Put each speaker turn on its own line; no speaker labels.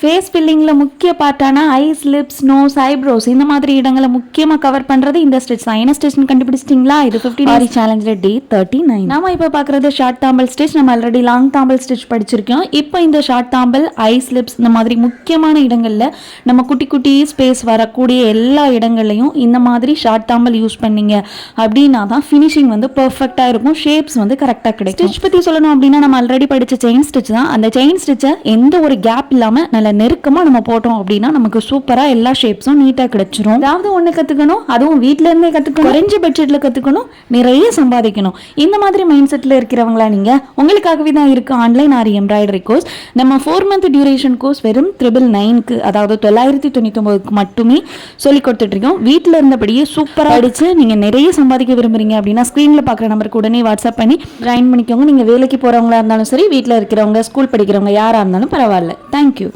Face ஃபில்லிங்கில் முக்கிய பார்ட்டான ஐஸ் லிப்ஸ் நோஸ் ஐப்ரோஸ் இந்த மாதிரி இடங்களை முக்கியமாக கவர் பண்ணுறது இந்த ஸ்டிச் தான். என்ன ஸ்டிச்னு கண்டுபிடிச்சிட்டிங்களா? இது ஃபிஃப்டி ஆரி சேலஞ்சில் டே தேர்ட்டி நைன் நாம இப்போ பார்க்குறது ஷார்ட் தாம்பல் ஸ்டிச் நம்ம ஆல்ரெடி லாங் தாம்பல் ஸ்டிச் படிச்சிருக்கோம். இப்போ இந்த ஷார்ட் தாம்பல் ஐஸ் லிப்ஸ் இந்த மாதிரி முக்கியமான இடங்களில் நம்ம குட்டி குட்டி ஸ்பேஸ் வரக்கூடிய எல்லா இடங்கள்லையும் இந்த மாதிரி ஷார்ட் தாம்பல் யூஸ் பண்ணீங்க. அப்படின்னா தான் ஃபினிஷிங் வந்து பர்ஃபெக்டாக இருக்கும். ஷேப்ஸ் வந்து கரெக்டாக கிடைக்கும். ஸ்டிச் பற்றி சொல்லணும் அப்படின்னா நம்ம ஆல்ரெடி படித்த செயின் ஸ்டிச் தான். அந்த செயின் ஸ்டிச்சை எந்த ஒரு கேப் இல்லாமல் நல்ல நெருக்கமாக நம்ம போட்டோம் அப்படின்னா நமக்கு சூப்பராக எல்லா ஷேப்ஸும் நீட்டாக கிடைச்சிரும். அதாவது ஒன்று கற்றுக்கணும் அதுவும் வீட்டில இருந்தே கற்றுக்கணும் குறைஞ்ச பட்ஜெட்டில் கற்றுக்கணும் நிறைய சம்பாதிக்கணும். இந்த மாதிரி மைண்ட் செட்டில் இருக்கிறவங்களா நீங்கள் உங்களுக்காகவே தான் இருக்கு ஆன்லைன் ஆரி எம்ப்ராய்டரி கோர்ஸ் நம்ம ஃபோர் மந்த் டியூரேஷன் கோர்ஸ் வெறும் ட்ரிபிள் நைனுக்கு அதாவது தொள்ளாயிரத்தி தொண்ணூத்தொம்பதுக்கு மட்டுமே சொல்லி கொடுத்துட்ருக்கோம் வீட்டில் இருந்தபடியே சூப்பராக படித்து நீங்கள் நிறைய சம்பாதிக்க விரும்புறீங்க அப்படின்னா ஸ்க்ரீனில் பார்க்குற நம்பருக்கு உடனே வாட்ஸ்அப் பண்ணி ஜாயின் பண்ணிக்கோங்க. நீங்கள் வேலைக்கு போகிறவங்களா இருந்தாலும் சரி வீட்டில் இருக்கிறவங்க ஸ்கூல் படிக்கிறவங்க யாராக இருந்தாலும் பரவாயில்ல. தேங்க்யூ